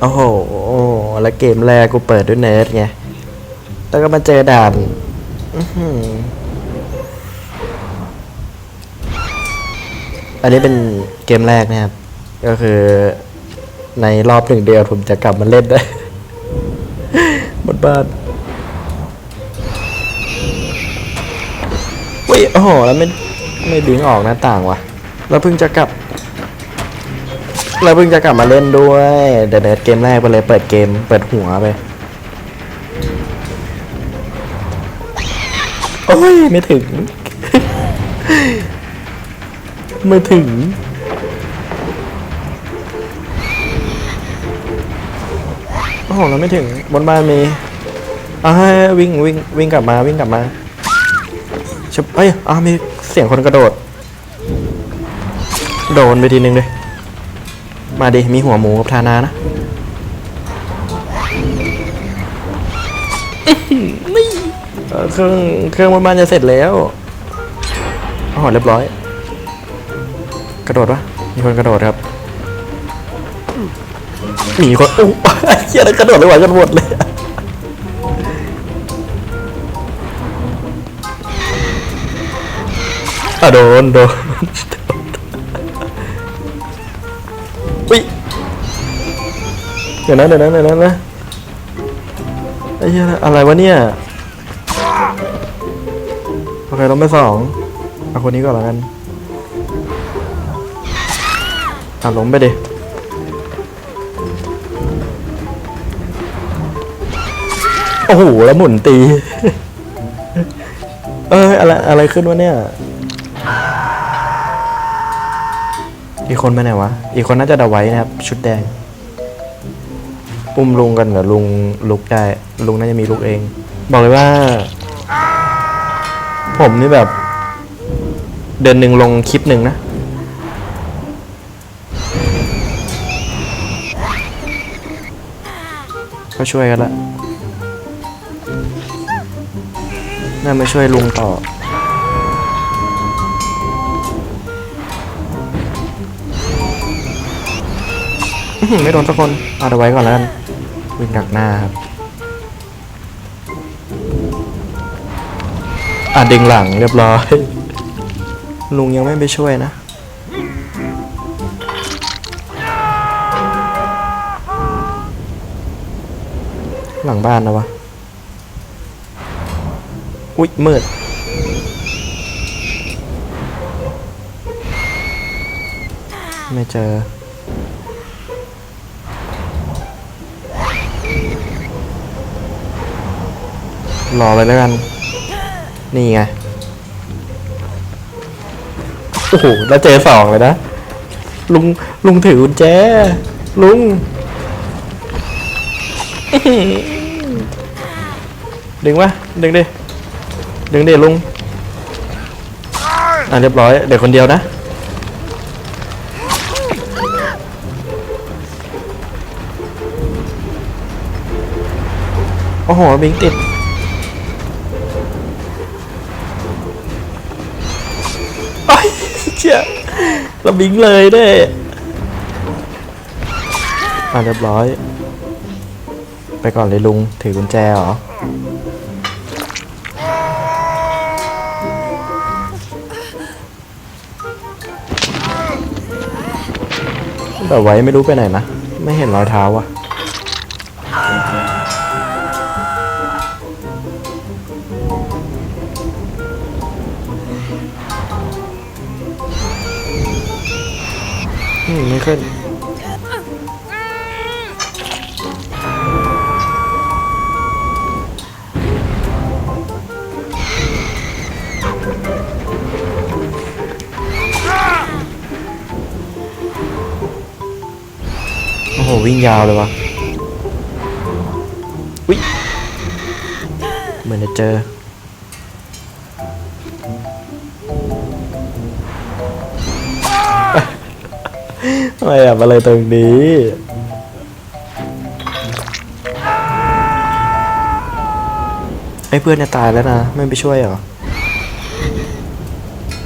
โอ้โห แล้วเกมแรกกูเปิดด้วยเนทไง แล้วก็มาเจอด่านอือหืออันนี้เป็นเกมแรกนะครับ ก็คือ ในรอบหนึ่งเดือนผมจะกลับมาเล่นได้บนบ้านอุ้ยโอ้โห แล้วไม่ ไม่บิงออกหน้าต่างวะแล้วเพิ่งจะกลับ เราเพิ่งจะกลับมาเล่นด้วยเดี๋ยวเดี๋ยวเกมแรกไปเลยเปิดเกมเปิดหัวไป โอ้ย ไม่ถึง ไม่ถึง โอ้โหเราไม่ถึงบนบ้านมีอ่าวิ่งวิ่งวิ่งกลับมาวิ่งกลับมาชบเอ้ยอ่ามีเสียงคนกระโดด โดนไปทีนึงเลย มาดิมีหัวหมูกับทานานะนี่เอ่อเครื่องเครื่องบนบ้านจะเสร็จแล้วอ๋อเรียบร้อย กระโดดวะมีคนกระโดดครับมีคนอู้เฮียแล้วกระโดดไม่ไหวกันหมดเลยอะโดนโดน อุ้ยเดี๋ยวนะเดี๋ยวนะเดี๋ยวนะนะไอ้เหี้ยอะไรวะเนี่ยโอเคต้องไปสองเอาคนนี้ก่อนล้วกันอะล้มไปดิโอ้โหแล้วหมุนตี เอ้ยอะไรอะไรขึ้นวะเนี่ย อีกคนไปไหนวะ อีกคนน่าจะดาไว้นะครับ ชุดแดงอุ้มลุงกันเหรอลุงลุกได้ลุงน่าจะมีลุกเอง บอกเลยว่า ผมนี่แบบ เดือนหนึ่งลงคลิปหนึ่งนะก็ช่วยกันละน่ามาช่วยลุงต่อ ไม่โดนสักคนเอาเอาไว้ก่อนแล้วกันวิ่งดักหน้าครับอะดึงหลังเรียบร้อย ลุงยังไม่ไปช่วยนะหลังบ้านนะวะ อุ๊ยมืด ไม่เจอ รอเลยแล้วกัน นี่ไง โอ้โห แล้วเจอสองเลยนะ ลุง ลุงถือกุญแจ ลุง ดึงวะดึงดิ ดึงดิลุง อะเรียบร้อย เดี๋ยวคนเดียวนะ โอ้โห บิงติด ราบิงเลยเด้อะเรียบร้อย ไปก่อนเลยลุง ถือกุญแจเหรอ แต่ไว้ไม่รู้ไปไหนนะ ไม่เห็นรอยเท้าวะ ไม่ขึ้นโอ้โห วิ่งยาวเลยวะวิเหมือนจะเจอ ไม่อะมาเลยตรงนี้ ไอ้เพื่อนจะตายแล้วนะ ไม่ไปช่วยเหรอ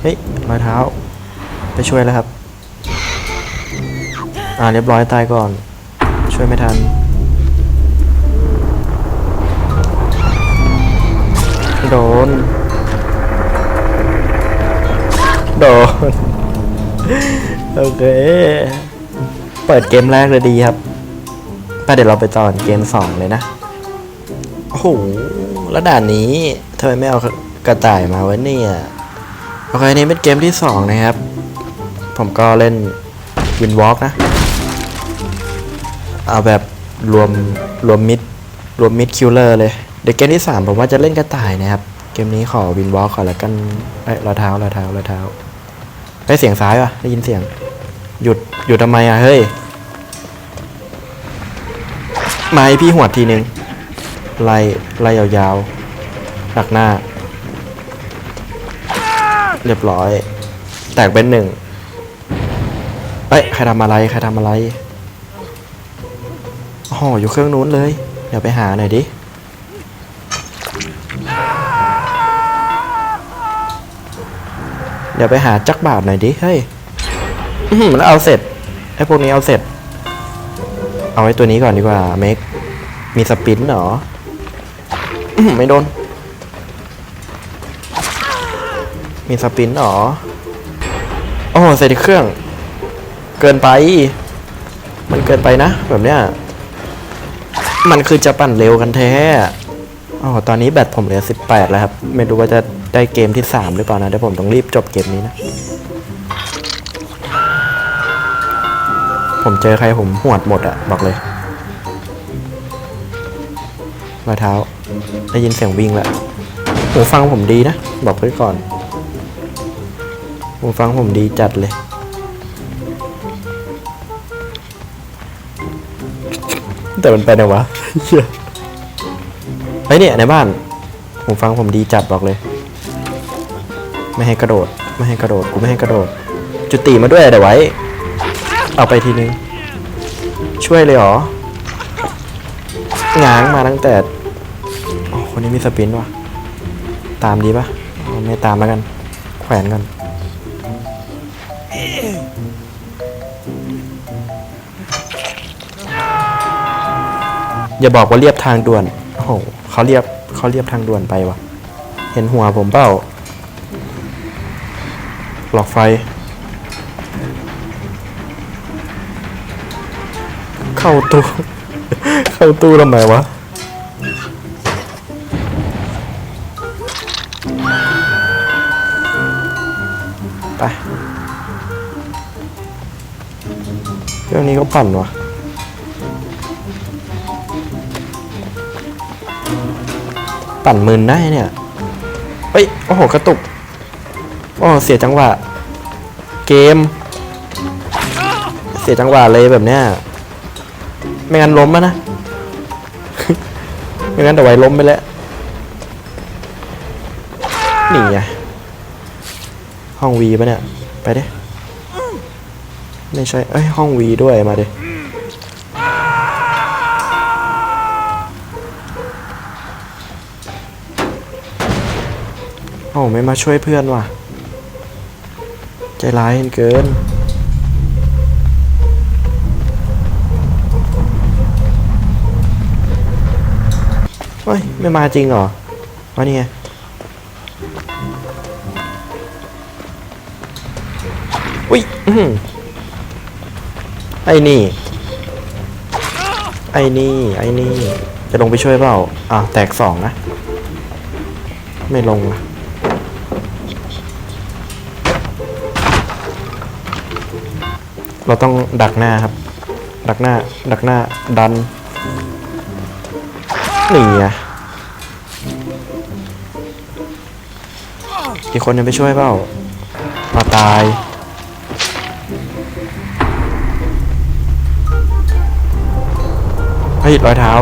เฮ้ยรอยเท้า ไปช่วยแล้วครับ อ่าเรียบร้อยตายก่อน ช่วยไม่ทันโดน โดน โอเค เปิดเกมแรกเลยดีครับไปเดี๋ยวเราไปต่อเกมสองเลยนะ โอ้โห แล้วด่านนี้ทำไมไม่เอากระต่ายมาวะเนี่ย โอเคนี่เป็นเกมที่สองนะครับ ผมก็เล่นวินวอล์กนะ เอาแบบรวมรวมมิดรวมมิดคิลเลอร์เลย เดี๋ยวเกมที่3ผมว่าจะเล่นกระต่ายนะครับ เกมนี้ขอวินวอล์กขอแล้วกันเอ้ยรอยเท้ารอยเท้ารอยเท้าได้เสียงซ้ายป่ะได้ยินเสียง หยุดหยุดทำไมอะเฮ้ยไม้พี่หวดทีนึงไล่ไล่ยาวๆหนักหน้า เรียบร้อย แตกเป็นหนึ่งเอ้ยใครทำอะไรใครทำอะไรอ๋ออยู่เครื่องนู้นเลยเดี๋ยวไปหาหน่อยดิเดี๋ยวไปหาจักบาทหน่อยดิเฮ้ย อื้อหือแล้วเอาเสร็จไอ้พวกนี้เอาเสร็จ เอาไว้ตัวนี้ก่อนดีกว่าเมกมีสปินเหรออื้อหือไม่โดน มีสปินเหรอโอ้โหเสร็จเครื่อง เกินไป มันเกินไปนะ แบบเนี้ยมันคือจะปั่นเร็วกันแท้อ๋อตอนนี้แบตผมเหลือ 18 แล้วครับ ไม่รู้ว่าจะได้เกมที่ 3 หรือเปล่านะ เดี๋ยวผมต้องรีบจบเกมนี้นะ ผมเจอใครผมหวดหมดอะบอกเลยรอยเท้า ได้ยินเสียงวิ่งแล้วหูฟังผมดีนะ บอกไว้ก่อนหูฟังผมดีจัดเลย แต่มันไปไหนวะเหี้ยไอ้เนี่ยในบ้านหูฟังผมดีจัดบอกเลย ไม่ให้กระโดด ไม่ให้กระโดด กูไม่ให้กระโดด จุติมาด้วยเดี๋ยวไว้ เอาไปทีนึง ช่วยเลยเหรอง้างมาตั้งแต่โอ้คนนี้มีสปินวะตามดีปะไม่ตามแล้วกัน แขวนกันอย่าบอกว่าเรียบทางด่วน โอ้โหเขาเรียบเขาเรียบทางด่วนไปวะเห็นหัวผมเปล่าหลอกไฟ เข้าตู้ เข้าตู้ทำไมวะไปเรื่องนี้ก็ปั่นวะปั่นมืนได้เนี่ยเฮ้ย โอ้โห กระตุก โอ้เสียจังหวะ เกม เสียจังหวะเลยแบบเนี้ย ไม่งั้นล้มอะนะ ไม่งั้นแต่ไว้ล้มไปแล้ว นี่ไง ห้องวีปะเนี่ย ไปดิ ไม่ใช่ เอ้ย ห้องวีด้วยมาดิโอ้ไม่มาช่วยเพื่อนว่ะ ใจร้ายเกิน เฮ้ย ไม่มาจริงเหรอวะนี่ไงอุ้ยไอ้นี่ ไอ้นี่ ไอ้นี่ จะลงไปช่วยเปล่า อะ แตกสองนะ ไม่ลงนะเราต้องดักหน้าครับ ดักหน้า ดักหน้า ดัน นี่ไงอีกคนยังไปช่วยเปล่ามาตายเฮ้ยรอยเท้า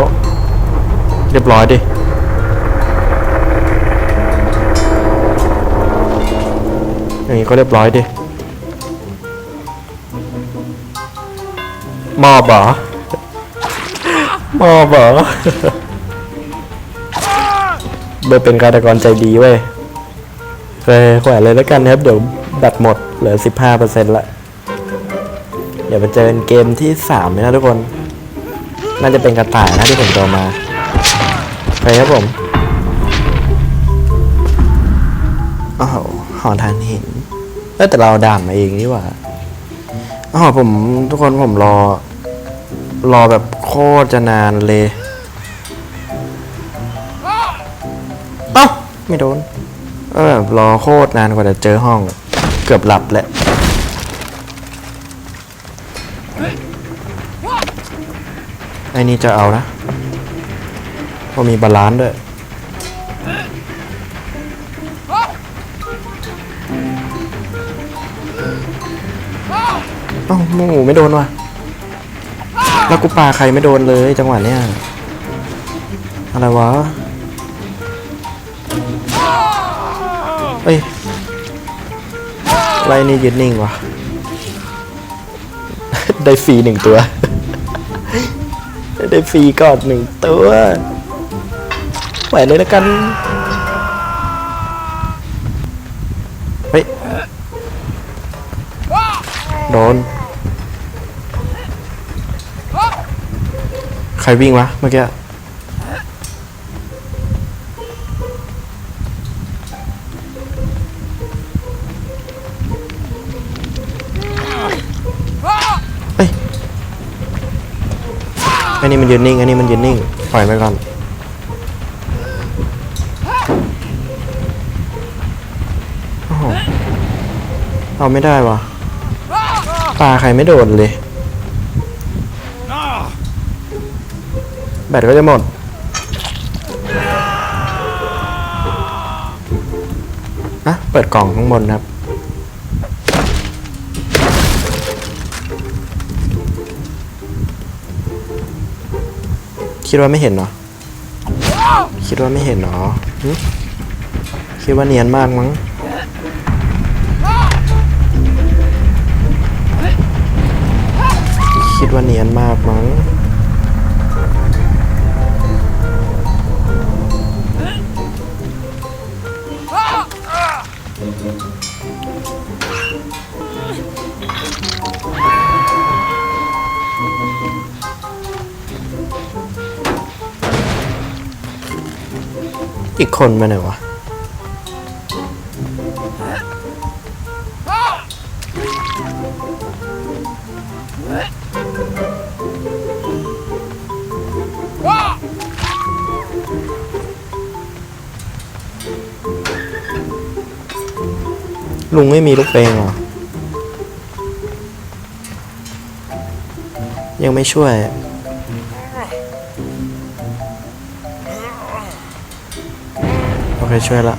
เรียบร้อยดิอย่างนี้ก็เรียบร้อยดิมอบเหรอมอบเหรอ เบอร์เป็นฆาตกรใจดีเว้ยเคยแขวนเลยแล้วกันนะครับ เดี๋ยวแบตหมดเหลือ 15%ละเดี๋ยวมาเจอกันเกมที่3นะทุกคน น่าจะเป็นกระต่ายนะที่ผมโดนมาไปครับผมอ้าวหอทานหินเอ้ยแต่เราด่านมาเองนี่หว่าอ้าวผมทุกคนผมรอ รอแบบโคตรจะนานเลย ไม่โดน เออ รอโคตรนานกว่าจะเจอห้อง เกือบหลับแหละไอ้นี่จะเอานะพราะมีบาลานซ์ด้วยเอ้าหมูไม่โดนว่ะ แล้วกูปาใครไม่โดนเลยจังหวะเนี้ยอะไรวะ เอ้ยไรนี่ยืนนิ่งวะได้ฟรีหนึ่งตัว ได้ฟรีก่อนหนึ่งตัวไหวเลยแล้วกัน เฮ้ย โดน ใครวิ่งวะเมื่อกี้ ยืนนิ่ง อันนี้มันยืนนิ่ง ปล่อยไปก่อนอเอาไม่ได้วะปลาใครไม่โดนเลย แบตก็จะหมดอะเปิดกล่องข้างบนครับ คิดว่าไม่เห็นเหรอคิดว่าไม่เห็นเหรอคิดว่าเนียนมากมั้งคิดว่าเนียนมากมั้ง อีกคนไปไหนวะ ลุงไม่มีลูกเพลงเหรอ ยังไม่ช่วย โอเคช่วยละ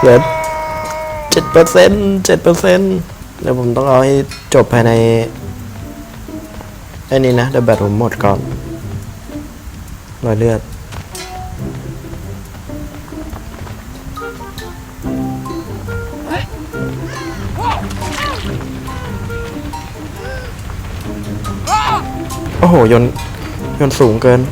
เหลือเจ็ดเปอร์เซ็นต์เจ็ดเปอร์เซ็นต์เดี๋ยวผมต้องเอาให้จบภายในไอ้นี่นะเดี๋ยวแบตผมหมดก่อนรอยเลือดโอ้โหยนยนสูงเกิน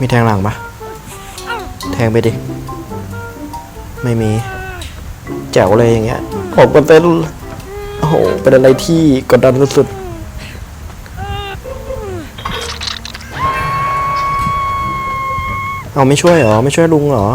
มีแทงหลังปะแทงไปดิ ไม่มี แจ๋วเลยอย่างเงี้ยหกเปอร์เซ็นโอ้โห เป็นอะไรที่กดดันสุดๆเอาไม่ช่วยเหรอ ไม่ช่วยลุงเหรอ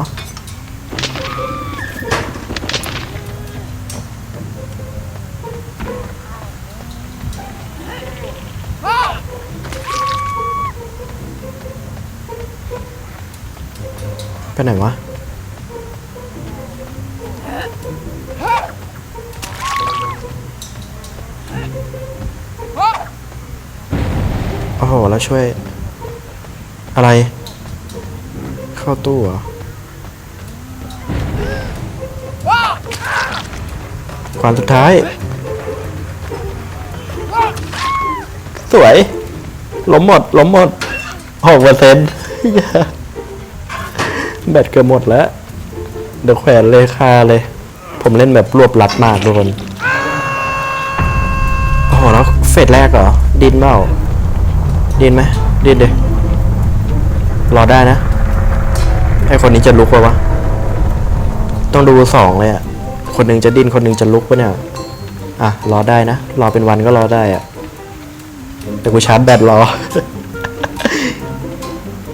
ไปไหนวะโอ้โห แล้วช่วย อะไร เข้าตู้เหรอ ควานสุดท้าย สวย ล้มหมด ล้มหมดหกเปอร์เซ็นต์ แบตเกือบหมดแล้ว เดี๋ยวแขวนเลยคาเลย ผมเล่นแบบรวบรัดมากทุกคนโอ้โหแล้วเฟสแรกเหรอ ดินเปล่าดินไหมดินเดยรอได้นะไอคนนี้จะลุกปะวะ ต้องดูสองเลยอะคนหนึ่งจะดินคนหนึ่งจะลุกปะเนี่ย อะ รอได้นะ รอเป็นวันก็รอได้อะแต่กูชาร์จแบตรอ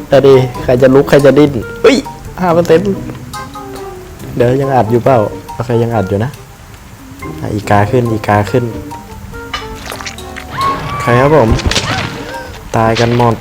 แต่ดี ใครจะลุก ใครจะดิ้นเฮ้ย ห้าเปอร์เซ็นต์เดี๋ยวยังอัดอยู่เปล่าโอเคยังอัดอยู่นะอะอีกาขึ้นอีกาขึ้น ใครครับผม ตายกันหมด